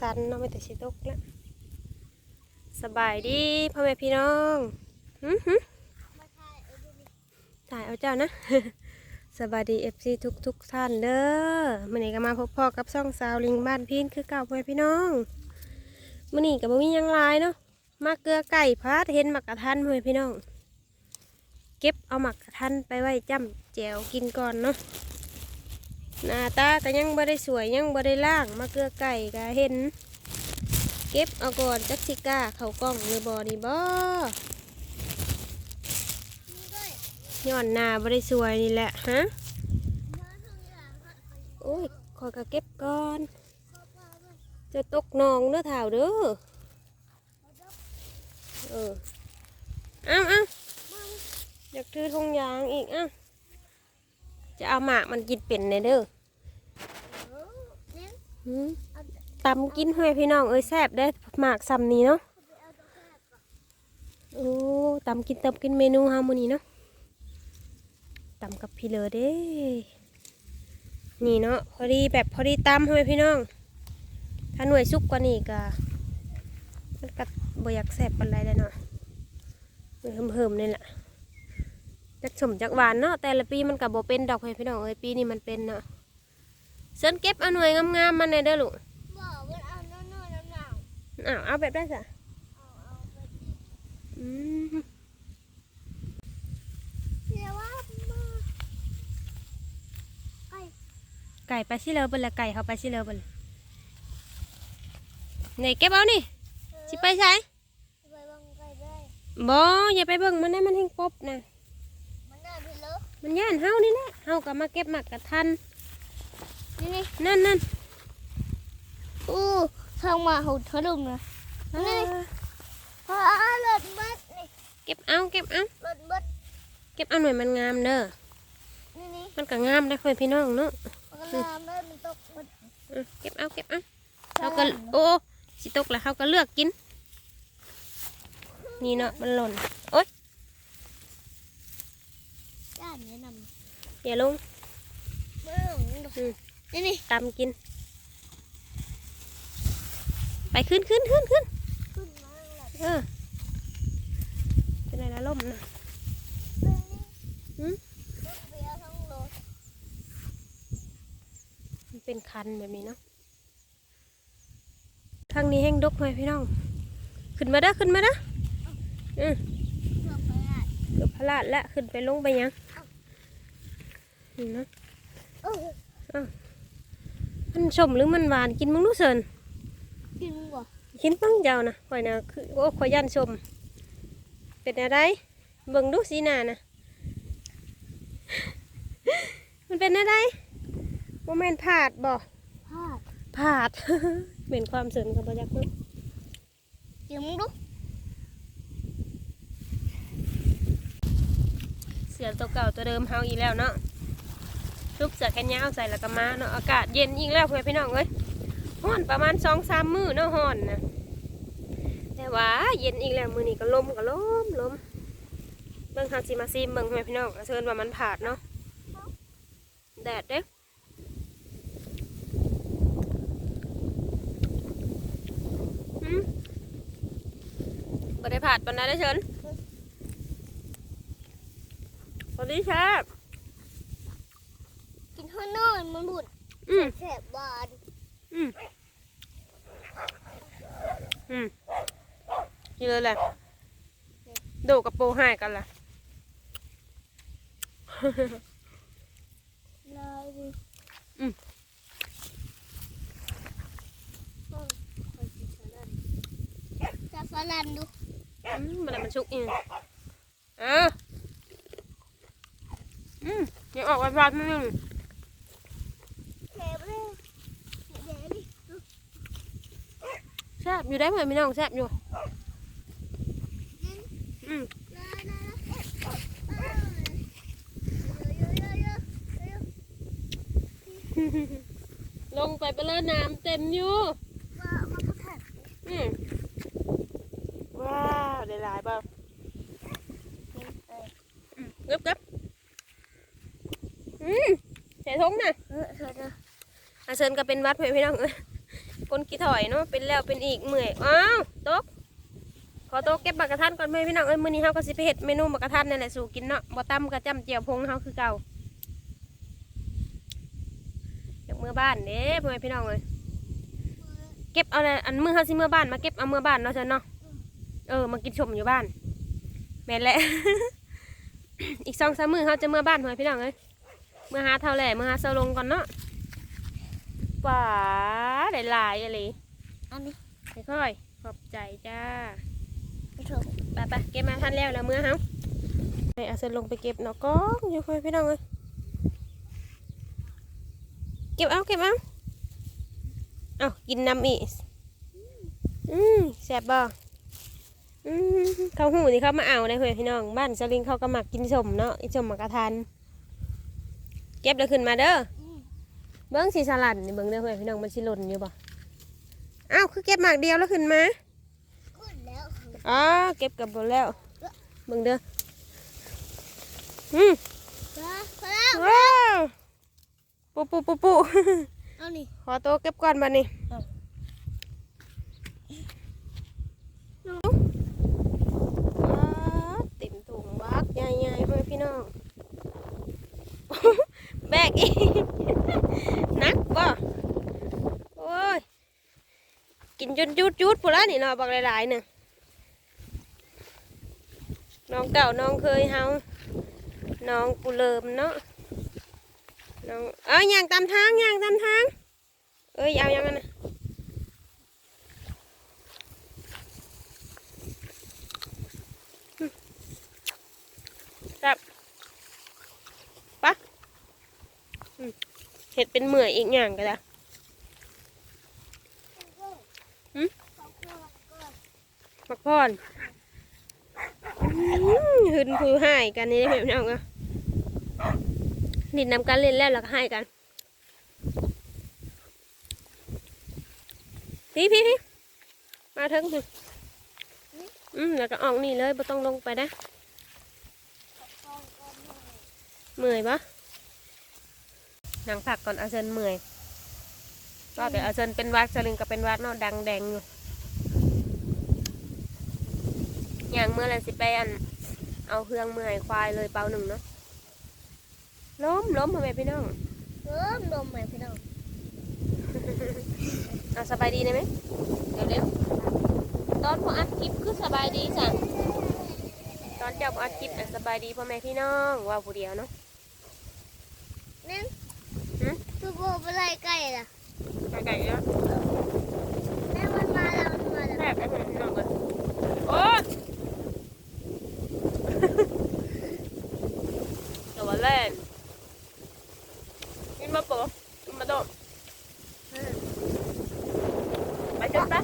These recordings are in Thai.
สันเนาะไม่แต่สิตกแล้วสบายดีพ่อแม่พี่น้องหืมหืมถ่ายเอาเจ้านะ สบายดีเอฟซีทุกทุกท่านเด้อมื่อนี้ก็มาพบพ่อกับซ่องสาวลิงบ้านพีนคือเก่าพ่อแม่พี่น้องมื่อนี้ก็บ่มียังลายเนาะมาเกลือไก่พัดเห็นหมักกระทันพ่อแม่พี่น้อง เก็บเอาหมักกระทันไปไว้จ้ำแจวกินก่อนเนาะ หน้าตาก็ยังบ่ได้สวยยังบ่ได้ล่างมาเกลือไก่ก็เห็น เก็บเอาก่อนจักสิก้าเขากล้องหรือบ่นี่บ่ย้อนหน้าบ่ได้สวยนี่แหละฮะโอ้ยขอยก็เก็บก่อน จะตกนองเด้อถาวเด้อเอออ้าเอ้าอยากถือทงยางอีกอ้า จะเอาหมากมันกินเป็นในเด้อหืมตำกินให้พี่น้องเอ้ยแซ่บได้หมากซ้ำนี้เนาะโอ้ตำกินตำกินเมนูฮาโมอนี้เนาะตำกับพี่เลอเด้นี่เนาะพอดีแบบพอดีตำให้พี่น้อง ถ้าหน่วยสุกกว่านี้ก็มันก็บ่อยากแซ่บปานใดเลยเนาะเหิมๆนี่แหละ จักสมจักหวานเนาะแต่ละปีมันก็บ่เป็นดอกให้พี่น้องเอ้ยปีนี้มันเป็นเนาะเส้นเก็บเอาหน่วยงามๆมันในอยเด้อลูกบอกว่าเอาน้อยๆน้ำหนักอ้าวเอาแบบได้จ้ะเอาเอาไปที่อืมเรียกว่ามาไก่ไก่ไปสิเลยเบิ่นละไก่เขาไปสิเลยเบิ่นนี่เก็บเอานี่สิไปใช้ไปบังไก่ได้บ่อย่าไปเบิ่งมันได้มันแห้งปบนะ มันน่าเป็นเลิก มันย่านเฮานี่แหละเฮาก็มาเก็บหมักกระทันนี่นี่นั่นนั่นอู้ทางมาหูทะลุมนะนี่พอรถบัสนี่เก็บเอาเก็บเอารถบัสเก็บเอาหน่วยมันงามเด้อนี่นี่มันก็งามได้ค่อยพี่น้องเนาะมันก็ลามแล้วมันตกบัสอืมเก็บเอาเก็บเอาเฮาก็โอ้สิตกแล้วเฮาก็เลือกกิน นี่เนาะมันหล่นโอ๊ย ย่านแนะนอย่าลงำเบื้องนี่นี่ตำกิน ไปขึ้นขึ้นขึ้นขึ้นขึ้นมาแล้วเออเป็นไรละล่มนะเบื้องนี่หืมรถเบียร์ทั้งรถมันเป็นคันแบบนี้เนาะทางนี้แห้งดกหน่อยพี่น้อง ขึ้นมาเด้อขึ้นมาเด้ออืมเกือบไปอะเกือบพลาดแล้วขึ้นไปลงไปยัง นี่เนาะเออมันชมหรือมันหวานกินมึงรู้เสินกินกว่ากินปังเจ้านะข่อยนะคือโอ้ข่อยยันชม เป็นอะไรเบิ่งดูสีหน้านะมันเป็นอะไรโมเมนผาดบ่พลาดผาดเป็นความเสริญกับบยักษ์เนาะเดี๋ยวมึงดูเสือตัวเก่าตัวเดิมเฮาอีกแล้วเนาะ ชุบเสือแขนยาวใส่แล้วก็มาเนาะอากาศเย็นอีกแล้วเพื่อนพี่น้องเอ้ยฮ้อนประมาณสองสามมือเนาะฮ้อนนะแต่ว่าเย็นอีกแล้วมือนี้ก็ลมก็ลมลมเบิ่งทางสิมาซีเบิ่งเพื่อนพี่น้องเชิญว่ามันผาดเนาะแดดเด้หืมบ่ได้ผาดปานใดได้เชิญสวัสดีครับ ข้างนอกมันบุดอืมแสบบานอืมอืมนี่เลยแหละโดกับโปให้กันล่ะลายดิอืมจะฝรั่งดูอืมมันมันชุกอีกอะอืมยังออกไปพลาดนิดนึง แสบเลยแสบดิ แซ่บอยู่ได้เหมือนพี่น้องแซ่บอยู่อืมลายนะเยอะเยอะเยอะเยอะลงไปเปเลยน้ำเต็มอยู่มามาพักผ่อนอืมว้าวได้หลายเปล่าอืมเก็บเก็บอืมใส่ทงน่ะเออเธอจะอาเซินก็เป็นวัดเพื่อนพี่น้องเอ้ย คนกี่ถอยเนาะเป็นแล้วเป็นอีกเมื่อยอ้าวตกขอโต๊ะเก็บบักกระทันก่อนไหมพี่น้องเอ้ยมื้อนี้เฮาก็สิไปเฮ็ดเมนูบักกระทันนั่นแหละสู่กินเนาะบ่ตำกระจ้ำเจียวพงเฮาคือเก่าอยากเมื่อบ้านเด้พ่อแม่พี่น้องเอ้ยเก็บเอาน่ะอันมื้อเฮาสิเมื่อบ้านมาเก็บเอาเมื่อบ้านเนาะจ้ะเนาะเออมากินชมอยู่บ้านแม่นแหละอีกสองสามมื้อเฮาจะเมื่อบ้านพ่อแม่พี่น้องเอ้ยเมื่อหาเท่าแหล่เมื่อหาเซาลงก่อนเนาะ ป่าได้หลายอะไรอันนี้ค่อยๆขอบใจจ้าไม่ถูกไปไปเก็บมาทันแล้วแล้วเมื่อเฮาไปเอาเสนลงไปเก็บเนาะก้องอยู่คุยพี่น้องเลยเก็บเอาเก็บเอาเอากินน้ำอีกอืมแซ่บบ่อืมเขาหูที่เขามาเอาได้เพื่อพี่น้อง บ้านสลิงเขาก็มักกินสมเนาะอีสมมักระทัน เก็บแล้วขึ้นมาเด้อ เบิ้งสีสลัดนี่เบิ้งเด้อเพื่อนพี่น้องมันสิหล่นอยู่บ่อ้าวคือเก็บหมากเดียวแล้วขึ้นมาขึ้นแล้วอ๋อเก็บกับหมดแล้วเบิ่งเด้ออืมพอพอแล้วว้าวปูปูปูปูเอานี่ขอตัวเก็บก่อนบัดนี้เอาอ๋อเต็มถุงบักใหญ่ๆเพื่อนพี่น้อง แบกอีกนักบ่โอ้ยกินจนจุดจุดๆพูดแล้วนี่เนาะบักหลายๆหนึ่งน้องเก่าน้องเคยเฮาน้องกูเลิมเนาะน้องเอ้ยย่างตามทางย่างตามทางเอ้ยเอาอย่างนั้นนะจับปะอืม เห็ดเป็นเหมื่อยอีกอย่างก็ได้มักพอนอื้อหึนคือให้กันนี่เห็นไหมน้องอะดินนำกันเล่นแล้วแล้วก็ให้กัน พี่พี่พี่มาถึงสิอืมแล้วก็ออกนี่เลยไม่ต้องลงไปนะเมื่อยปะ นั่งพักก่อนอาเซนเมื่อยก็แต่อาเซนเป็นวัดสลิงก็เป็นวัดเนาะดังแดงอยู่อย่างเมื่อไรสิไปอันเอาเครื่องเมื่อยควายเลยเปล่าหนึ่งเนาะล้มล้มทำไมพี่น้องเริ่มดมใหม่พี่น้องเอาสบายดีได้ไหมเดี๋ยวเร็วตอนพออัดคลิปคือสบายดีจ้ะตอนเจ้าพออัดคลิปน่ะสบายดีพ่อแม่พี่น้องว่าผู้เดียวเนาะ นั่น หึ คือโบเป็นไรไก่ล่ะไก่เยอะแม่มันมาแล้วมันมาแล้วแทบได้เหมือนพี่น้องเลยโอ้ยเดี๋ยววันแรกกินมาโปะกินมาโดมไปจังปะ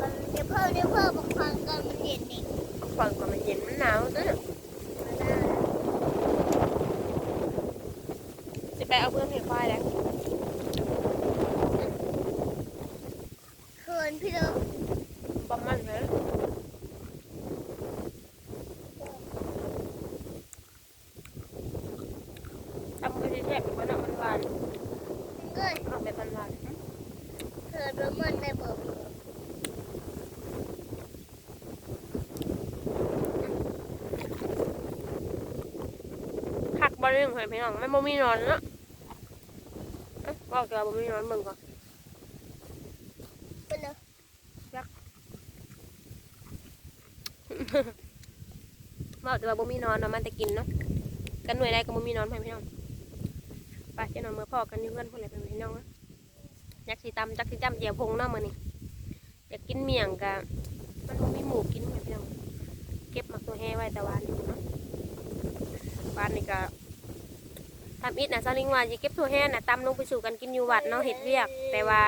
มันเดี๋ยวเพิ่มเดี๋ยวเพิ่มบอกฟังกันมันเย็นนี่ฟังก่อนมันเย็นมันหนาวเด้อสิไปเอาเพื่อนเห็ดควายแล้ว เขินพี่น้อง ประมาณนั้นทำมือที่แทบเป็นวันมันหวาน เกิด เอาไปพันหวาน เขินแล้ว มันได้บอกผักบอลเรื่องหอยพี่น้องมันบ่มีนอนเนาะเอ๊ะบอกจะบ่มีนอนมึงก่อนเป็นเลยบอกจะว่าบ่มีนอนเนาะมันแต่กินเนาะกันหน่วยใดก็บ่มีนอนให้พี่น้อง ไปเจ้าหน่อยมือพ่อกันอยู่เพื่อนคนไหนเป็นพี่น้องนะอยากสิตำจักสิจำเจียวพงเนาะมือนี้อยากกินเมี่ยงกะมันบ่มีหมูกินให้พี่น้องเก็บมาตัวแห้ไว้แต่วานนี้าะวานนี้ก็ทำอิดนะซาลิงว่าจะเก็บตัวแห้นะตำลงไปสู่กันกินอยู่วัดเนาะเฮ็ดเวียก แต่ว่า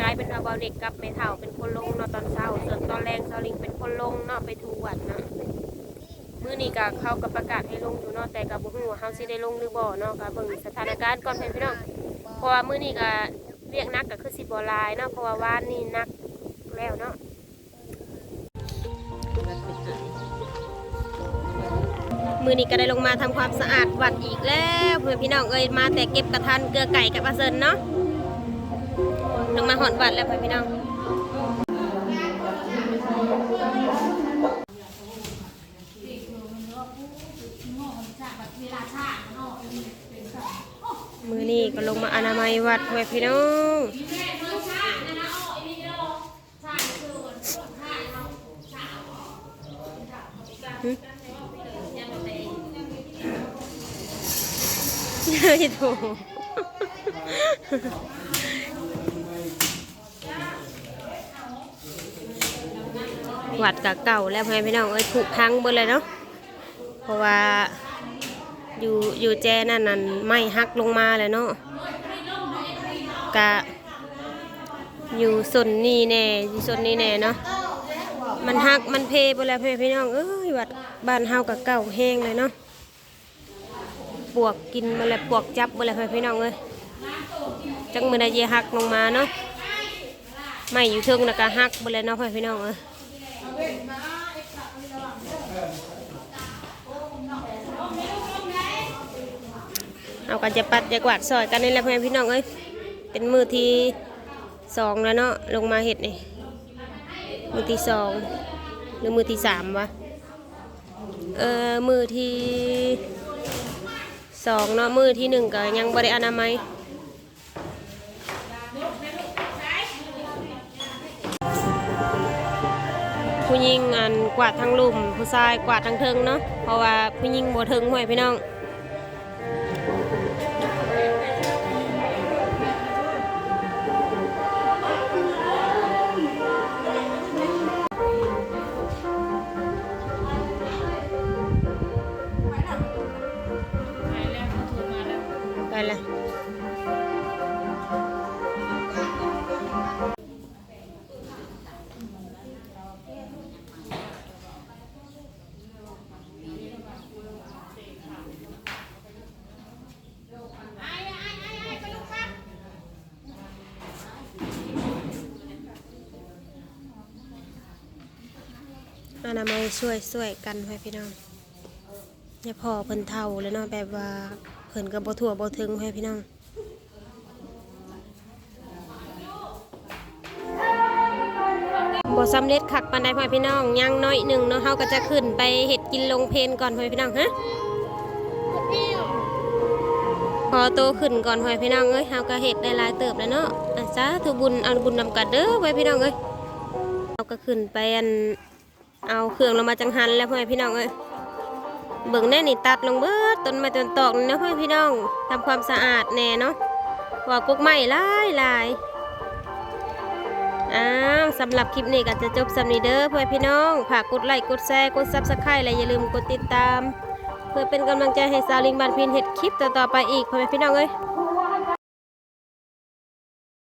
กลายเป็นว่าเบาเด็กกับแม่เฒ่าเป็นคนลงเนาะตอนเช้าส่วนตอนแรงซาลิงเป็นคนลงเนาะไปทูวัดเนาะ มื้อนี้ก็เขาก็ประกาศให้ลงอยู่เนาะแต่ก็บ่ฮู้ว่าเฮาสิได้ลงหรือบ่เนาะก็เบิ่งสถานการณ์ก่อนพี่น้องเพราะว่ามื้อนี้ก็เรียกนักก็คือสิบ่หลายเนาะเพราะว่าวานนี้นักแล้วเนาะมือนี้ก็ได้ลงมาทำความสะอาดวัดอีกแล้วเพื่อนพี่น้องเอ้ยมาแต่เก็บกระทันเกลือไก่กับปลาเซินเนาะลงมาหอดวัดแล้วพ่อพี่น้อง มือนี้ก็ล งมาอนามัยวัดพ่อพี่น้องไม่ถูกวัดกับเก่าแล้วพ่อพี่น้องเอ้ยถูกพังเบดเลยเนาะเพราะว่าอยู่อยู่แจนั่นนั่นไม่หักลงมาเลยเนาะ กะอยู่ส่วนนี้แน่อยู่ส่วนนี้แน่เนาะมันหักมันเพไปแล้วพี่พี่น้องเอ้ยวัดบ้านเฮากับเก่าแห้งเลยเนาะปวกกินมาแล้วปวกจับมาแล้วพี่พี่น้องเอ้ยจังมือใดเยหักลงมาเนาะไม่อยู่เทึงนะกะหักไปเลยเนาะพี่พี่น้องเอ้ยเอากันจะปัดจะกวาดซอยกันนี่แหละเพื่อนพี่น้องเอ้ย เป็นมือที่สองแล้วเนาะลงมาเห็ดนี่มือที่สองหรือมือที่สามวะเออมือที่สองเนาะมือที่หนึ่งก็ยังบริอนามัยผู้หญิงอันกวาดทั้งลุ่มผู้ชายกวาดทั้งเทิงเนาะเพราะว่าผู้หญิงบ่เทิงห่วยพี่น้อง นามัยช่วยช่วยกันไว้พี่น้องอย่าพอเพิ่นเท่าเลยเนาะแบบว่าเพิ่นก็บ่ทั่วบ่ถึงให้พี่น้องบ่สำเร็จคักปานใดพ่อพี่น้องยังน้อยหนึ่งเนาะเฮาก็จะขึ้นไปเฮ็ดกินลงเพลนก่อนพ่อพี่น้องฮะพอโตขึ้นก่อนพ่อพี่น้องเอ้ยเฮาก็เฮ็ดได้หลายเติบแล้วเนาะอะสาธุบุญเอาบุญนำกันเด้อพ่อพี่น้องเอ้ยเฮาก็ขึ้นไปอัน เอาเครื่องลงมาจังหันแล้วพ่อพี่น้องเอ้ยเบิ่งแน่นี่ตัดลงเบิดต้นไม้ต้นตอกนี่นะพ่อพี่น้องทำความสะอาดแน่เนาะว่ากุกไม้หลายหลายอ้าวสำหรับคลิปนี้ก็จะจบสำนีเด้อพ่อพี่น้องฝากกดไลค์กดแชร์กดซับสไครต์และอย่าลืมกดติดตาม เพื่อเป็นกำลังใจให้สาวลิงบานพินเห็ดคลิปต่อๆไปอีกพ่อแม่พี่น้องเอ้ย